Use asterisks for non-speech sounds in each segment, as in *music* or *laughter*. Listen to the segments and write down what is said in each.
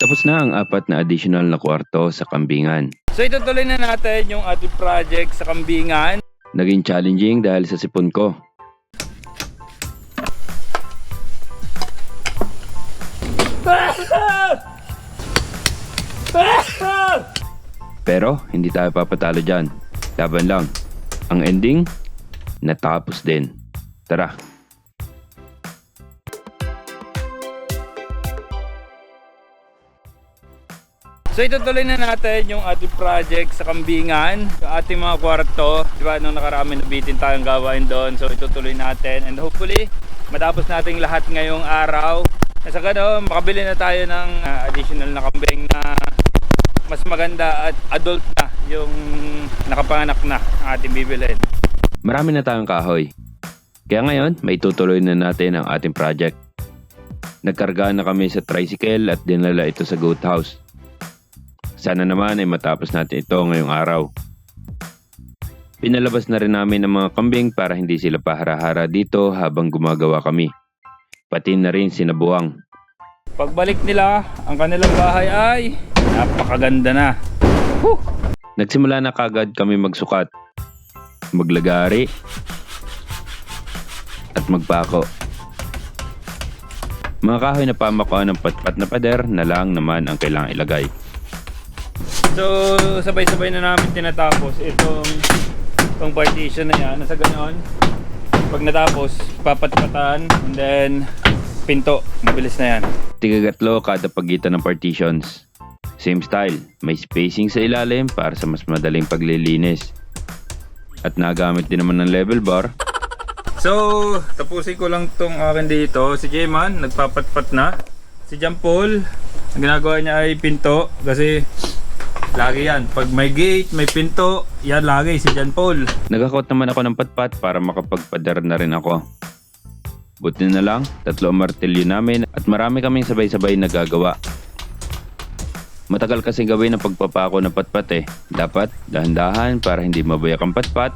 Tapos na ang apat na additional na kwarto sa kambingan. So itutuloy na natin yung ating project sa kambingan. Naging challenging dahil sa sipon ko. Pero hindi tayo papatalo dyan. Laban lang. Ang ending, natapos din. Tara. So itutuloy na natin yung ating project sa kambingan, sa ating mga kwarto. Di ba nung nakarami nabitin tayong gawain doon. So itutuloy natin and hopefully matapos nating lahat ngayong araw. Nasa gano'n, makabili na tayo ng ah, additional na kambing na mas maganda at adult na yung nakapanganak na ang ating bibilhin. Marami na tayong kahoy. Kaya ngayon, may tutuloy na natin ang ating project. Nagkarga na kami sa tricycle at dinala ito sa goat house. Sana naman ay matapos natin ito ngayong araw. Pinalabas na rin namin ang mga kambing para hindi sila paharahara dito habang gumagawa kami. Pati na rin sinabuang. Pagbalik nila, ang kanilang bahay ay napakaganda na. Nagsimula na kagad kami magsukat, maglagari, at magpako. Mga kahoy na pamakuan ng patpat na pader na lang naman ang kailangang ilagay. So, sabay-sabay na namin tinatapos itong, itong partition na yan. Nasa ganon. Pag natapos, papatpatan and then pinto. Mabilis na yan. Tigagatlo kada pagitan ng partitions. Same style, may spacing sa ilalim para sa mas madaling paglilinis. At nagamit din naman ng level bar So, tapusin ko lang tong akin dito. Si J-Man, nagpapatpat na. Si Paul, ang ginagawa niya ay pinto. Kasi, lagi yan. Pag may gate, may pinto, yan lagi si John Paul. Nagakot naman ako ng patpat para makapagpadar na rin ako. Buti na lang, tatlo ang martilyo namin at marami kaming sabay-sabay nagagawa. Matagal kasi gawin ang pagpapako ng patpat eh. Dapat dahan-dahan para hindi mabayak ang patpat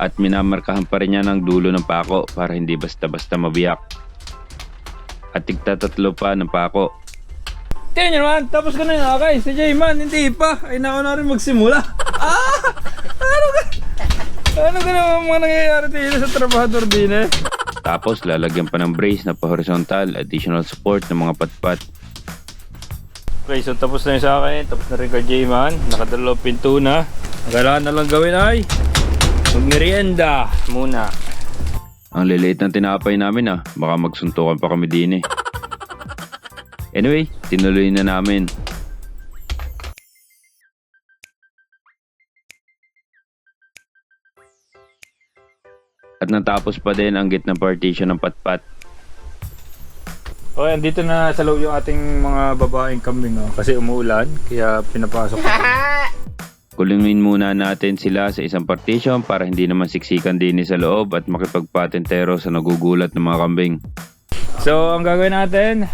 at minamarkahan pa rin niya ng dulo ng pako para hindi basta-basta mabiyak. At tigtatatlo pa ng pako. Tingnan nyo naman, tapos ko na yun. Okay, si J-Man, hindi pa. Ay, nauna na rin magsimula. *laughs* ah! Ano ka? Ano ka naman mga nangyayari dito sa trabahador din eh? Tapos lalagyan pa ng brace na pa-horizontal additional support ng mga patpat. Okay, so tapos na yung sa akin. Tapos na rin kay J-Man. Nakadalaw pinto na. Ang kailangan na lang gawin ay magmerienda muna. Ang liliit ng tinapay namin ah. Baka magsuntukan pa kami din eh. Anyway, tinuloy na namin. At natapos pa din ang gitna partition ng patpat. Okay, andito na sa loob yung ating mga babaeng kambing. Oh, kasi umuulan, kaya pinapasok. *laughs* Kulungin muna natin sila sa isang partition para hindi naman siksikan din sa loob at makipagpatentero sa nagugulat ng mga kambing. So, ang gagawin natin,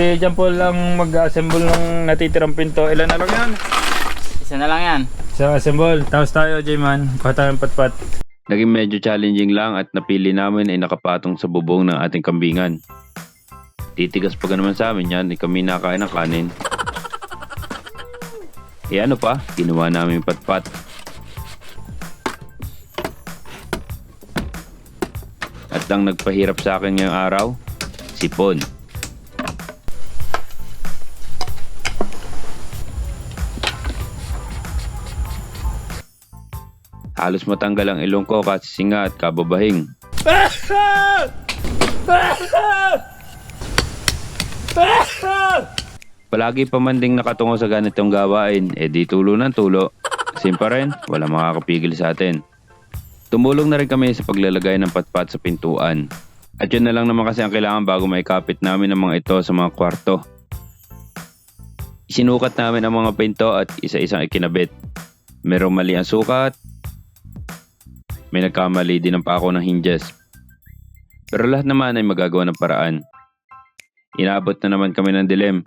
si John Paul lang mag-assemble ng natitirang pinto. Ilan na lang yan? Isa na lang yan. So, assemble. Tapos tayo, J-Man. Kuha tayo ng patpat. Naging medyo challenging lang at napili namin ay nakapatong sa bubong ng ating kambingan. Titigas pa ka naman sa amin yan, eh kami nakain ng kanin. E ano pa, ginawa namin yung patpat. At ang nagpahirap sa akin ngayong araw, sipon. Halos matanggal ang ilong ko kasi singa at kababahing. Palagi pa man ding nakatungo sa ganitong gawain, eh di tulo ng tulo. Same pa rin, wala makakapigil sa atin. Tumulong na rin kami sa paglalagay ng patpat sa pintuan. At yun na lang naman kasi ang kailangan bago maikapit namin ang mga ito sa mga kwarto. Isinukat namin ang mga pinto at isa-isang ikinabit. Merong mali ang sukat, may nagkamali din ang ng hinges. Pero lahat naman ay magagawa ng paraan. Inabot na naman kami ng dilim.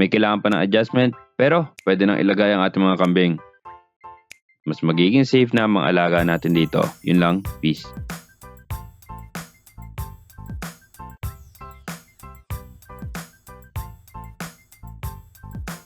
May kailangan pa ng adjustment, pero pwede nang ilagay ang ating mga kambing. Mas magiging safe na ang mga alaga natin dito. Yun lang, peace.